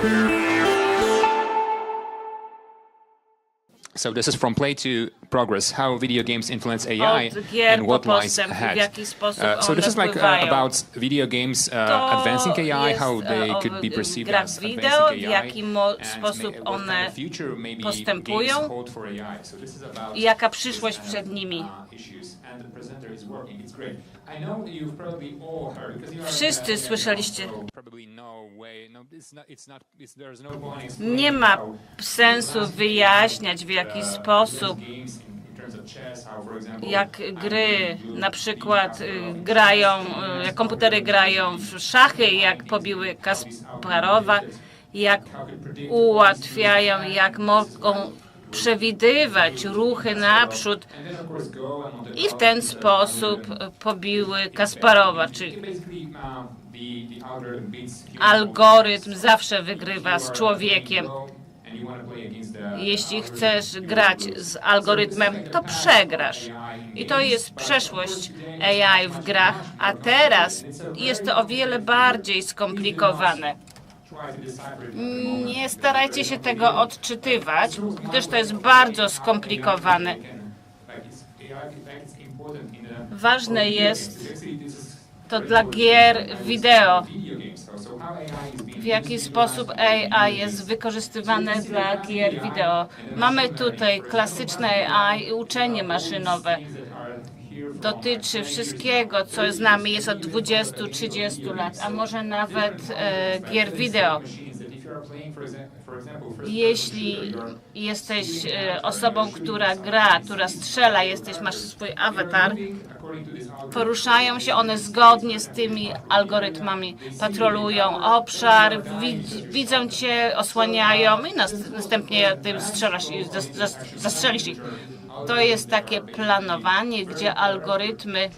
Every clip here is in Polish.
Thank. So this is from play to progress, how video games influence AI and what lies w ahead. jaki Uh, so this is like uh, about video games uh, advancing AI, jest, how e, they could be perceived as advancing w AI, jaki sposób may- what kind one future maybe postępują games hold for AI. So this is about i jaka this przyszłość kind of, przed nimi. uh, Wszyscy uh, słyszeliście. Nie ma sensu wyjaśniać w jaki sposób jak gry na przykład y, grają, y, jak komputery grają w szachy, jak pobiły Kasparowa, jak ułatwiają, jak mogą przewidywać ruchy naprzód i w ten sposób pobiły Kasparowa, czyli algorytm zawsze wygrywa z człowiekiem. Jeśli chcesz grać z algorytmem, to przegrasz. I to jest przeszłość AI w grach, a teraz jest to o wiele bardziej skomplikowane. Nie starajcie się tego odczytywać, gdyż to jest bardzo skomplikowane. Ważne jest to dla gier wideo, w jaki sposób AI jest wykorzystywane dla gier wideo. Mamy tutaj klasyczne AI i uczenie maszynowe. Dotyczy wszystkiego, co z nami jest od 20-30 lat, a może nawet e, gier wideo. Jeśli jesteś e, osobą, która gra, która strzela, jesteś, masz swój awatar, poruszają się one zgodnie z tymi algorytmami. Patrolują obszar, widz, widzą cię, osłaniają i nas, następnie ty strzelasz, zastrzelisz ich. To jest takie planowanie, gdzie algorytmy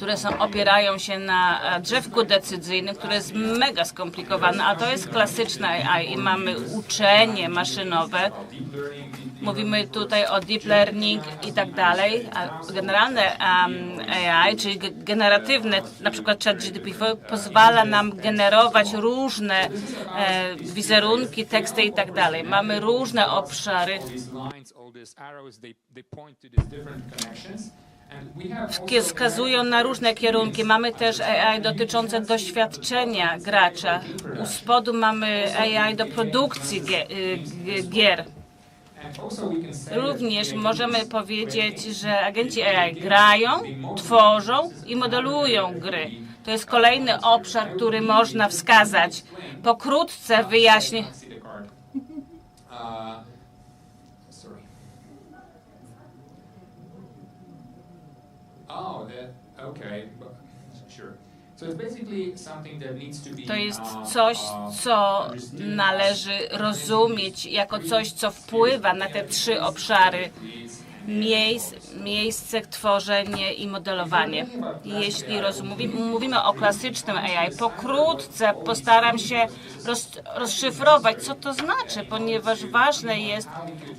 które są, opierają się na e, drzewku decyzyjnym, które jest mega skomplikowane, a to jest klasyczne AI i mamy uczenie maszynowe. Mówimy tutaj o deep learning i tak dalej. Generalne um, AI, czyli ge- generatywne, na przykład ChatGPT, pozwala nam generować różne e, wizerunki, teksty i tak dalej. Mamy różne obszary. Wskazują na różne kierunki. Mamy też AI dotyczące doświadczenia gracza. U spodu mamy AI do produkcji y, gier. Również możemy powiedzieć, że agenci AI grają, tworzą i modelują gry. To jest kolejny obszar, który można wskazać. Pokrótce wyjaśnię. Oh, that, okay, sure. To jest uh, coś, uh, co understood należy rozumieć jako coś, co wpływa na te trzy obszary. Miejsc, miejsce, tworzenie i modelowanie. Jeśli mówimy o klasycznym AI, pokrótce postaram się roz, rozszyfrować, co to znaczy, ponieważ ważne jest,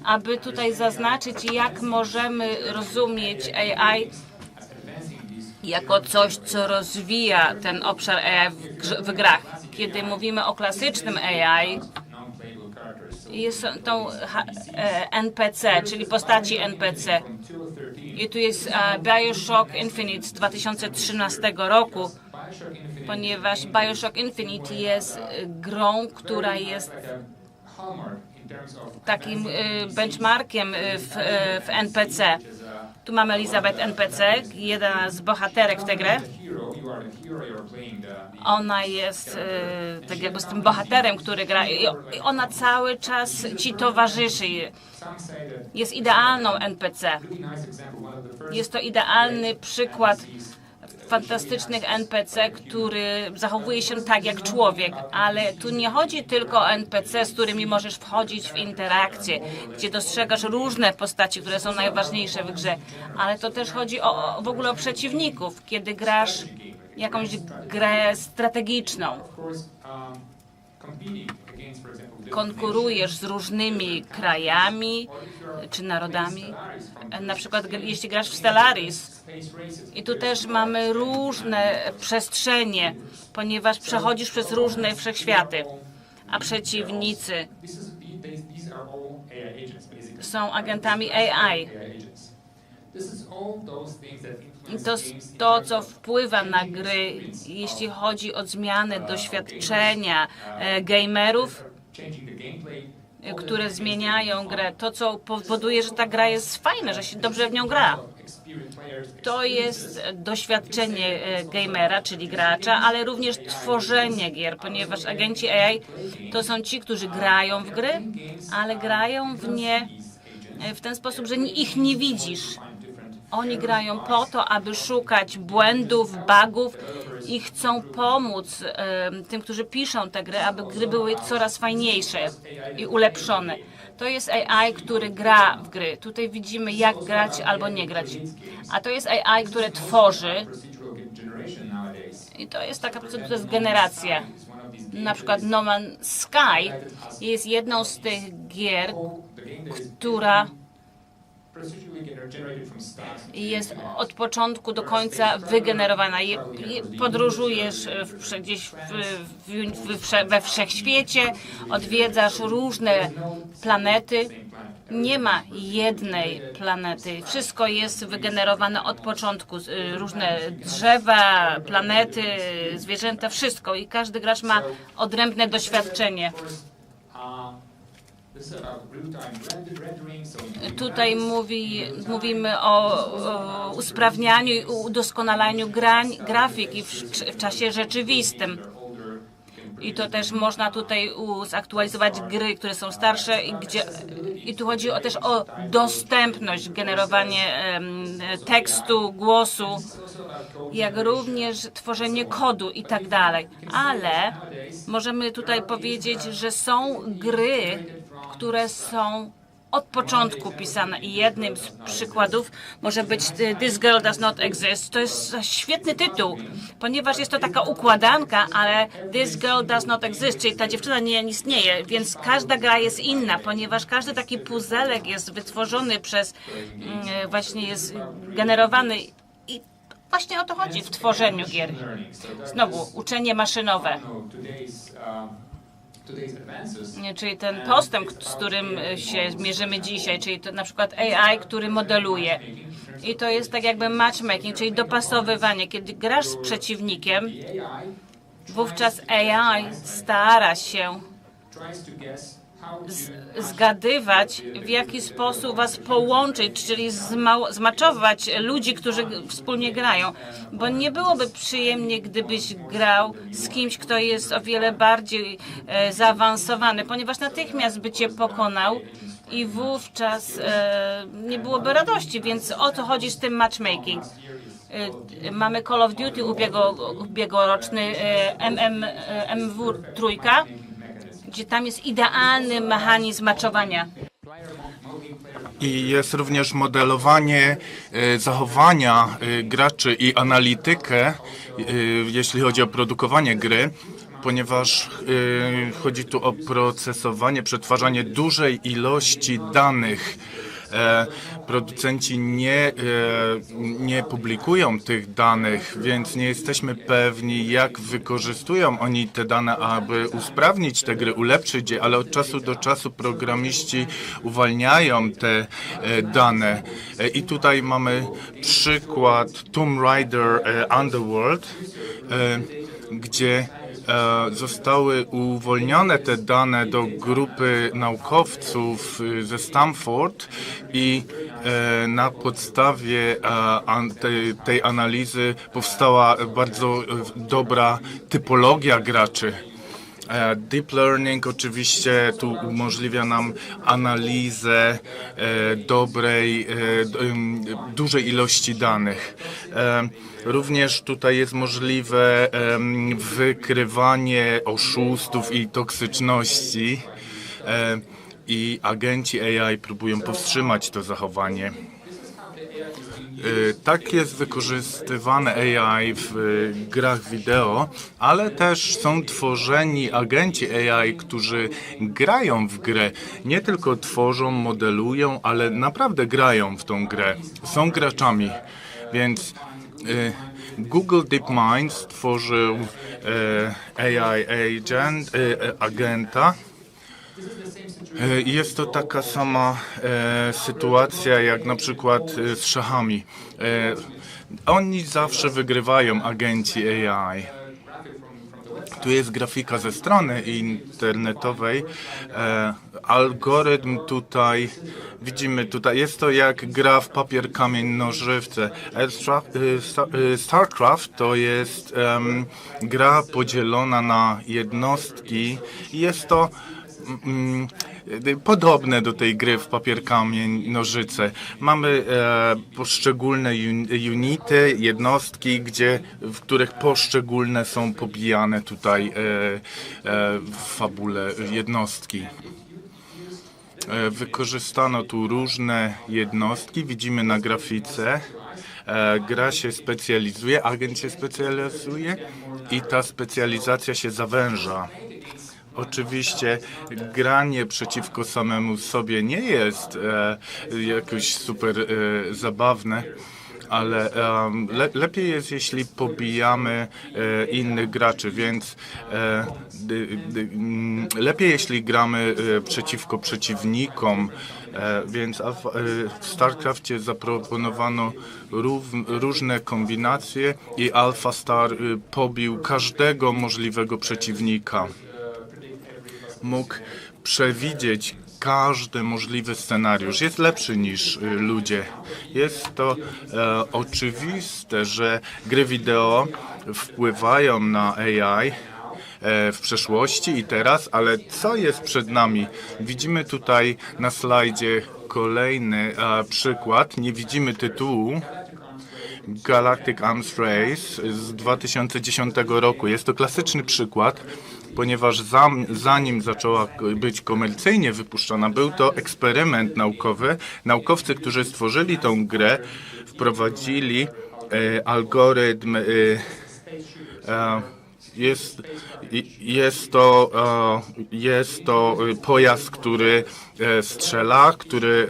aby tutaj zaznaczyć, jak możemy rozumieć AI jako coś, co rozwija ten obszar AI w, w grach. Kiedy mówimy o klasycznym AI, jest tą e, NPC, czyli postaci NPC. from 2013, I tu jest e, Bioshock Infinite z 2013 roku, ponieważ Bioshock Infinite jest e, grą, która jest takim benchmarkiem w, w NPC. Tu mamy Elizabeth NPC, jedna z bohaterek w the, the Ona jest e, tak jakby z tym bohaterem, który gra i ona cały czas ci towarzyszy. Jest idealną NPC. Jest to idealny przykład fantastycznych NPC, który zachowuje się tak jak człowiek, ale tu nie chodzi tylko o NPC, z którymi możesz wchodzić w interakcję, gdzie dostrzegasz różne postaci, które są najważniejsze w grze, ale to też chodzi o, o w ogóle o przeciwników, kiedy grasz jakąś grę strategiczną. Konkurujesz z różnymi krajami czy narodami. Na przykład jeśli grasz w Stellaris. I tu też mamy różne przestrzenie, ponieważ przechodzisz przez różne wszechświaty, a przeciwnicy są agentami AI. To to, co wpływa na gry, jeśli chodzi o zmianę doświadczenia e, gamerów, the które zmieniają grę, to co powoduje, że ta gra jest fajna, że się dobrze w nią gra. To jest doświadczenie e, gamera, czyli gracza, ale również tworzenie gier, ponieważ agenci AI to są ci, którzy grają w gry, ale grają w nie e, w ten sposób, że ich nie widzisz. Oni grają po to, aby szukać błędów, bugów i chcą pomóc e, tym, którzy piszą te gry, aby gry były coraz fajniejsze i ulepszone. To jest AI, który gra w gry. Tutaj widzimy, jak grać albo nie grać. A to jest AI, które tworzy i to jest taka prostu to generacja. Na przykład No Man's Sky jest jedną z tych gier, która jest od początku do końca wygenerowana. Je, je, podróżujesz w, gdzieś w, w, we wszechświecie, odwiedzasz różne planety. Nie ma jednej planety. Wszystko jest wygenerowane od początku. Y, Różne drzewa, planety, zwierzęta, wszystko. I każdy gracz ma odrębne doświadczenie. Um, this is about real-time render- rendering, so you Tutaj mówi, mówimy o, o usprawnianiu i udoskonalaniu grań, grafiki w, w czasie rzeczywistym. I to też można tutaj zaktualizować gry, które są starsze i gdzie i tu chodzi o, też o dostępność, generowanie em, tekstu, głosu, jak również tworzenie kodu i tak dalej. Ale możemy tutaj powiedzieć, że są gry, które są od początku pisane i jednym z przykładów może być y, This Girl Does Not Exist. To jest świetny tytuł, ponieważ jest to taka układanka, ale This Girl Does Not Exist, czyli ta dziewczyna nie istnieje, więc każda gra jest inna, ponieważ każdy taki puzelek jest wytworzony przez, mm, właśnie jest generowany i właśnie o to chodzi w tworzeniu gier. Znowu, uczenie maszynowe. Czyli ten postęp, z którym e, się zmierzymy dzisiaj, czyli to na przykład AI, który modeluje. I to jest tak jakby matchmaking, czyli dopasowywanie. Kiedy grasz z przeciwnikiem, wówczas AI stara się zgadywać, w jaki sposób was połączyć, czyli zma- zmaczować ludzi, którzy wspólnie grają. Bo nie byłoby przyjemnie, gdybyś grał z kimś, kto jest o wiele bardziej e, zaawansowany, ponieważ natychmiast by cię pokonał i wówczas e, nie byłoby radości, więc o to chodzi z tym matchmaking. E, Mamy Call of Duty ubiegłoroczny e, MM, e, MW trójka, gdzie tam jest idealny mechanizm maczowania. I jest również modelowanie e, zachowania e, graczy i analitykę, e, jeśli chodzi o produkowanie gry, ponieważ chodzi tu o procesowanie, przetwarzanie dużej ilości danych. E, Producenci nie, e, nie publikują tych danych, więc nie jesteśmy pewni, jak wykorzystują oni te dane, aby usprawnić te gry, ulepszyć je, ale od czasu do czasu programiści uwalniają te e, dane. I tutaj mamy przykład Tomb Raider Underworld, gdzie zostały uwolnione te dane do grupy naukowców y, ze Stanford i e, na podstawie e, tej analizy powstała bardzo e, dobra typologia graczy. E, Deep Learning oczywiście tu umożliwia nam analizę e, dobrej, e, dużej ilości danych. Również tutaj jest możliwe wykrywanie oszustów i toksyczności i agenci AI próbują powstrzymać to zachowanie. Y, Tak jest wykorzystywane AI w y, grach wideo, ale też są tworzeni agenci AI, którzy grają w grę. Nie tylko tworzą, modelują, ale naprawdę grają w tą grę. Są graczami, więc y, Google DeepMind stworzył AI agent, agenta, E, Jest to taka sama e, sytuacja jak na przykład e, z szachami. E, oni zawsze wygrywają agenci AI. Tu jest grafika ze strony internetowej. E, algorytm tutaj, widzimy tutaj, jest to jak gra w papier, kamień, nożywce. E, e, e, StarCraft to jest gra podzielona na jednostki. Jest to mm, y, podobne do tej gry w papier, kamień, nożyce. Mamy e, poszczególne un- unity, jednostki, gdzie, w których poszczególne są pobijane tutaj e, e, w fabule jednostki. E, Wykorzystano tu różne jednostki, widzimy na grafice. E, Gra się specjalizuje, agent się specjalizuje i ta specjalizacja się zawęża. Oczywiście granie przeciwko samemu sobie nie jest e, jakoś super e, zabawne, ale em, le, lepiej jest, jeśli pobijamy e, innych graczy, więc e, dy, dy, mm, lepiej, jeśli gramy e, przeciwko przeciwnikom. E, więc a w, e, w StarCraftie zaproponowano rów, różne kombinacje i Alpha Star e, pobił każdego możliwego przeciwnika mógł przewidzieć każdy możliwy scenariusz. Jest lepszy niż y, ludzie. Jest to e, oczywiste, że gry wideo wpływają na AI e, w przeszłości i teraz, ale co jest przed nami? Widzimy tutaj na slajdzie kolejny e, przykład. Nie widzimy tytułu. Galactic Arms Race z 2010 roku. Jest to klasyczny przykład, ponieważ zam, zanim zaczęła być komercyjnie wypuszczana, był to eksperyment naukowy. Naukowcy, którzy stworzyli tą grę, wprowadzili e, algorytm. E, e, jest, jest, to, e, jest to e, pojazd, który e, strzela, który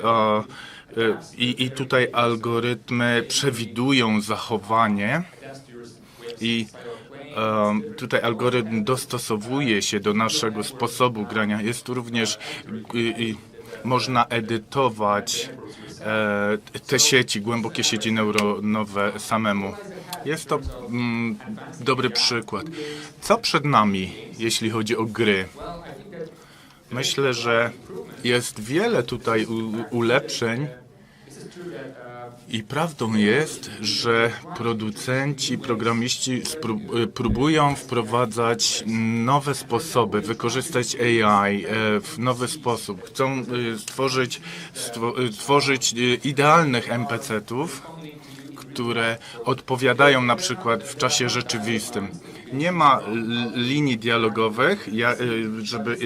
i, i tutaj algorytmy przewidują zachowanie i tutaj algorytm dostosowuje się do naszego sposobu grania. Jest tu również można edytować e, te sieci, głębokie sieci neuronowe samemu. Jest to mm, dobry przykład. Co przed nami, jeśli chodzi o gry? Myślę, że jest wiele tutaj ulepszeń i prawdą jest, że producenci, programiści y, próbują wprowadzać nowe sposoby, wykorzystać AI e, w nowy sposób. Chcą y, stworzyć, stwo- stworzyć y, idealnych NPC-ów, które odpowiadają na przykład w czasie rzeczywistym. Nie ma linii dialogowych, żeby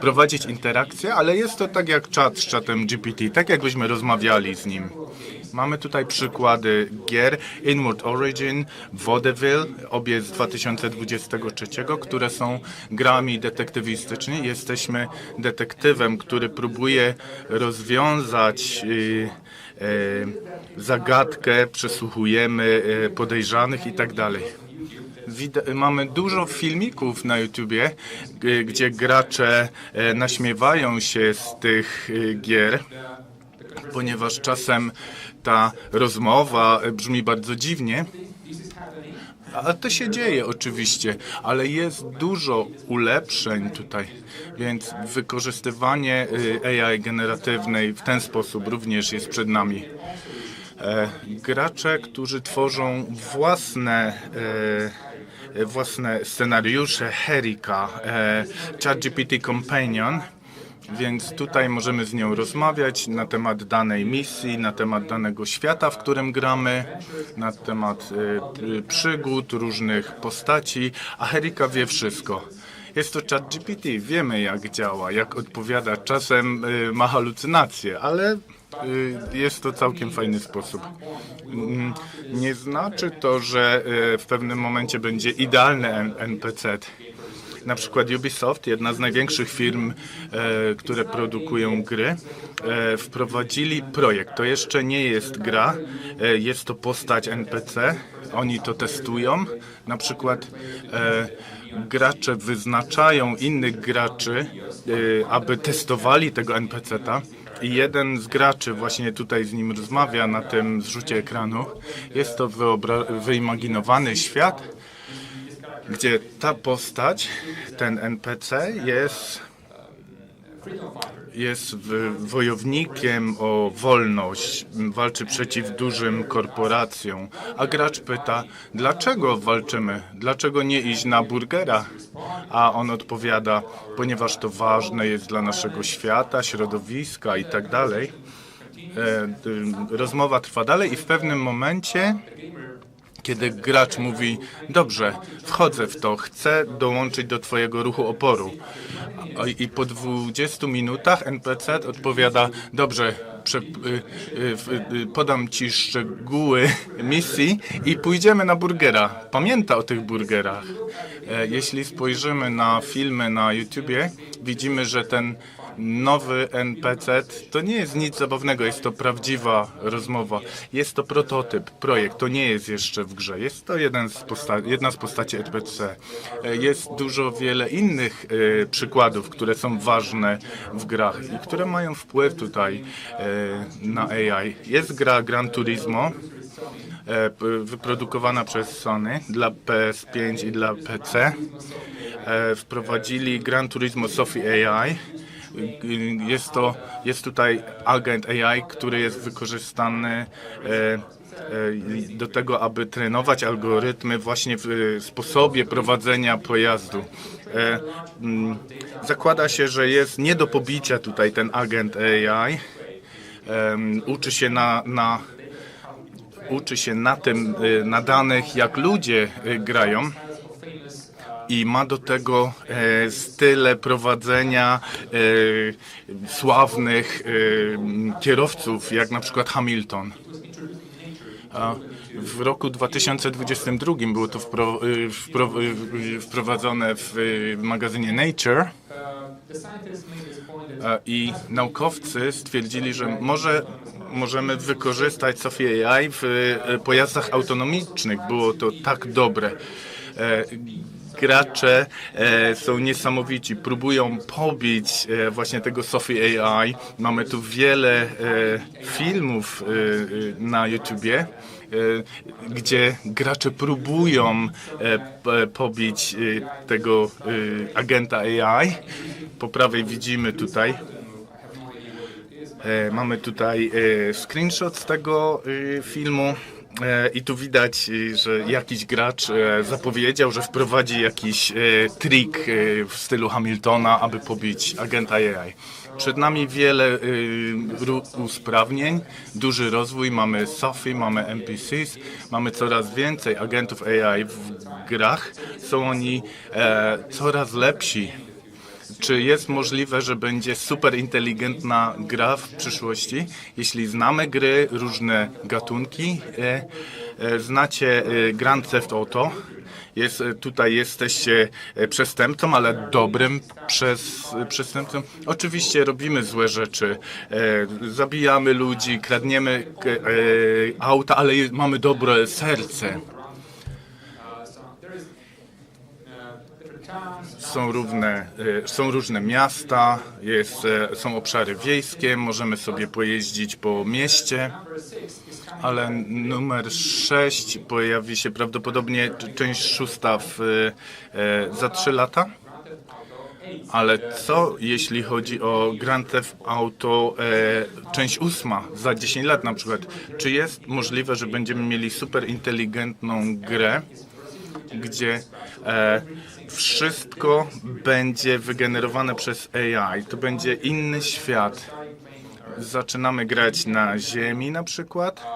prowadzić interakcję, ale jest to tak jak czat z czatem GPT, tak jakbyśmy rozmawiali z nim. Mamy tutaj przykłady gier Inward Origin, Vaudeville, obie z 2023, które są grami detektywistycznymi. Jesteśmy detektywem, który próbuje rozwiązać y, e, zagadkę, przesłuchujemy e, podejrzanych i tak dalej. Mamy dużo filmików na YouTubie, gdzie gracze e, naśmiewają się z tych gier, ponieważ czasem ta rozmowa e, brzmi bardzo dziwnie. A to się dzieje oczywiście, ale jest dużo ulepszeń tutaj, więc wykorzystywanie y, AI generatywnej w ten sposób również jest przed nami. E, gracze, którzy tworzą własne, e, własne scenariusze Herika, e, ChatGPT Companion, więc tutaj możemy z nią rozmawiać na temat danej misji, na temat danego świata, w którym gramy, na temat y, przygód, różnych postaci, a Herika wie wszystko. Jest to chat GPT, wiemy jak działa, jak odpowiada. Czasem y, ma halucynacje, ale Y, Jest to całkiem fajny sposób. Mm, Nie znaczy to, że y, w pewnym momencie będzie idealny NPC. Na przykład Ubisoft, jedna z największych firm, e, które produkują gry, e, wprowadzili projekt. To jeszcze nie jest gra, e, jest to postać NPC. Oni to testują. Na przykład e, gracze wyznaczają innych graczy, e, aby testowali tego NPC-ta. I jeden z graczy właśnie tutaj z nim rozmawia na tym zrzucie ekranu. Jest to wyimaginowany świat, gdzie ta postać, ten NPC jest, jest wojownikiem o wolność, walczy przeciw dużym korporacjom, a gracz pyta, dlaczego walczymy, dlaczego nie iść na burgera? A on odpowiada, ponieważ to ważne jest dla naszego świata, środowiska i tak dalej. E, Rozmowa trwa dalej i w pewnym momencie kiedy gracz mówi, dobrze, wchodzę w to, chcę dołączyć do twojego ruchu oporu. I po 20 minutach NPC odpowiada, dobrze, y, y, y, podam ci szczegóły misji i pójdziemy na burgera. Pamięta o tych burgerach. E, Jeśli spojrzymy na filmy na YouTubie, widzimy, że ten nowy NPC to nie jest nic zabawnego, jest to prawdziwa rozmowa. Jest to prototyp, projekt, to nie jest jeszcze w grze. Jest to jeden z jedna z postaci NPC. E, Jest dużo wiele innych e, przykładów, które są ważne w grach i które mają wpływ tutaj e, na AI. Jest gra Gran Turismo, wyprodukowana przez Sony dla PS5 i dla PC. Wprowadzili Gran Turismo Sophie AI. Jest to, jest tutaj agent AI, który jest wykorzystany e, e, do tego, aby trenować algorytmy właśnie w sposobie prowadzenia pojazdu. E, mm, Zakłada się, że jest nie do pobicia tutaj ten agent AI. Uczy się na, na uczy się na tym, na danych, jak ludzie grają i ma do tego e, style prowadzenia e, sławnych e, kierowców, jak na przykład Hamilton. A w roku 2022 było to wpro, y, wpro, y, wprowadzone w y, magazynie Nature. E, I naukowcy stwierdzili, że może możemy wykorzystać Sophie AI w e, pojazdach autonomicznych. Było to tak dobre. Gracze e, są niesamowici, próbują pobić e, właśnie tego Sophie AI. Mamy tu wiele e, filmów na YouTubie, gdzie gracze próbują pobić tego agenta AI. Po prawej widzimy tutaj Mamy tutaj screenshot z tego filmu i tu widać, e, że jakiś gracz e, zapowiedział, że wprowadzi jakiś e, trik e, w stylu Hamiltona, aby pobić agenta AI. Przed nami wiele e, usprawnień, duży rozwój, mamy Sophie, mamy NPCs, mamy coraz więcej agentów AI w grach. Są oni e, coraz lepsi czy jest możliwe, że będzie super inteligentna gra w przyszłości? Jeśli znamy gry, różne gatunki, e, e, znacie e, Grand Theft Auto, jest, tutaj jesteście przestępcą, ale dobrym przez, przestępcą. Oczywiście robimy złe rzeczy, e, zabijamy ludzi, kradniemy e, auta, ale mamy dobre serce. Są różne, e, są różne miasta, jest, e, są obszary wiejskie, możemy sobie pojeździć po mieście, ale numer 6 pojawi się prawdopodobnie część szósta w, e, za 3 lata. Ale co jeśli chodzi o Grand Theft Auto e, część ósma za 10 lat na przykład? Czy jest możliwe, że będziemy mieli super inteligentną grę, gdzie e, wszystko będzie wygenerowane przez AI. To będzie inny świat. Zaczynamy grać na Ziemi na przykład.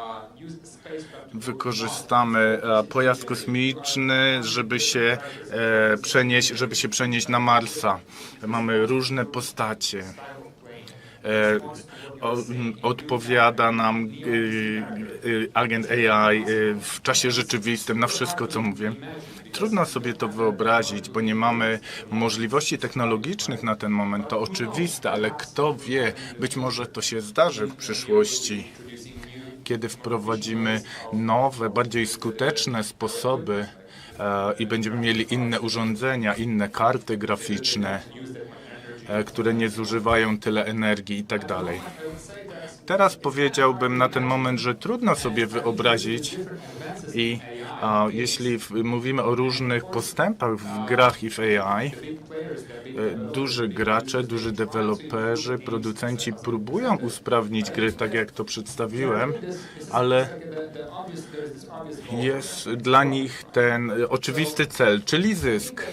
Wykorzystamy e, pojazd kosmiczny, żeby się e, przenieść, żeby się przenieść na Marsa. Mamy różne postacie. E, o, m, odpowiada nam y, y, agent AI y, w czasie rzeczywistym na wszystko, co mówię. Trudno sobie to wyobrazić, bo nie mamy możliwości technologicznych na ten moment. To oczywiste, ale kto wie, być może to się zdarzy w przyszłości kiedy wprowadzimy nowe, bardziej skuteczne sposoby e, i będziemy mieli inne urządzenia, inne karty graficzne, które nie zużywają tyle energii i tak dalej. Teraz powiedziałbym na ten moment, że trudno sobie wyobrazić i a, jeśli w, mówimy o różnych postępach w grach i w AI, e, duży gracze, duży deweloperzy, producenci próbują usprawnić gry, tak jak to przedstawiłem, ale jest dla nich ten e, oczywisty cel, czyli zysk.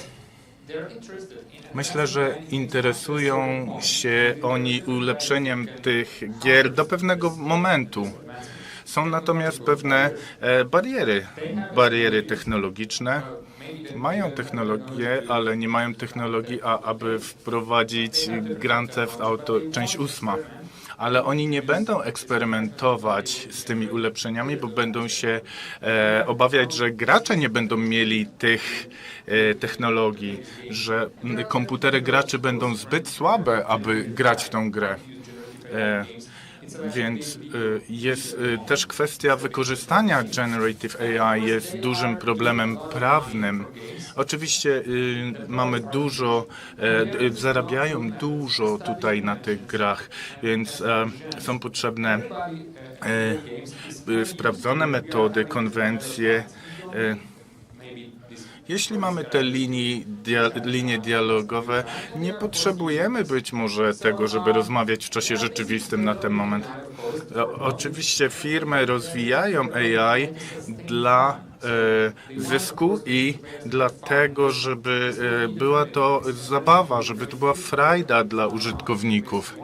Myślę, że interesują się oni ulepszeniem tych gier do pewnego momentu. Są natomiast pewne e, bariery, bariery technologiczne. Mają technologię, ale nie mają technologii, a, aby wprowadzić Grand Theft Auto część ósma. Ale oni nie będą eksperymentować z tymi ulepszeniami, bo będą się e, obawiać, że gracze nie będą mieli tych e, technologii, że komputery graczy będą zbyt słabe, aby grać w tą grę. E, więc y, jest y, też kwestia wykorzystania Generative AI jest dużym problemem prawnym. Oczywiście y, mamy dużo, e, zarabiają dużo tutaj na tych grach, więc e, są potrzebne e, y, sprawdzone metody, konwencje. jeśli mamy te linii, dia, linie dialogowe, nie potrzebujemy być może tego, żeby rozmawiać w czasie rzeczywistym na ten moment. O, oczywiście firmy rozwijają AI dla zysku i dlatego, żeby e, była to zabawa, żeby to była frajda dla użytkowników.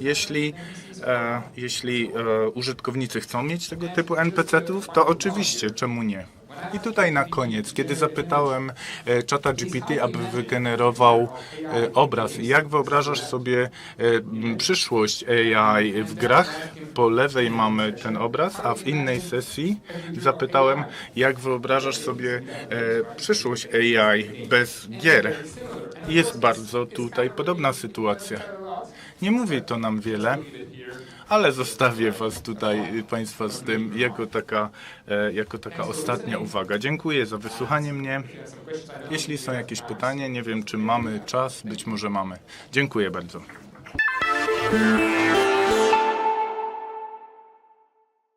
Jeśli e, jeśli e, użytkownicy chcą mieć tego typu NPC-ów, to oczywiście, czemu nie? I tutaj na koniec, kiedy zapytałem e, czata GPT, aby wygenerował e, obraz, jak wyobrażasz sobie e, przyszłość AI w grach? Po lewej mamy ten obraz, a w innej sesji zapytałem, jak wyobrażasz sobie przyszłość AI bez gier? Jest bardzo tutaj podobna sytuacja. Nie mówi to nam wiele, ale zostawię Was tutaj, y, Państwa, z tym jako taka, e, jako taka ostatnia uwaga. Dziękuję za wysłuchanie mnie. Jeśli są jakieś pytania, nie wiem, czy mamy czas, być może mamy. Dziękuję bardzo.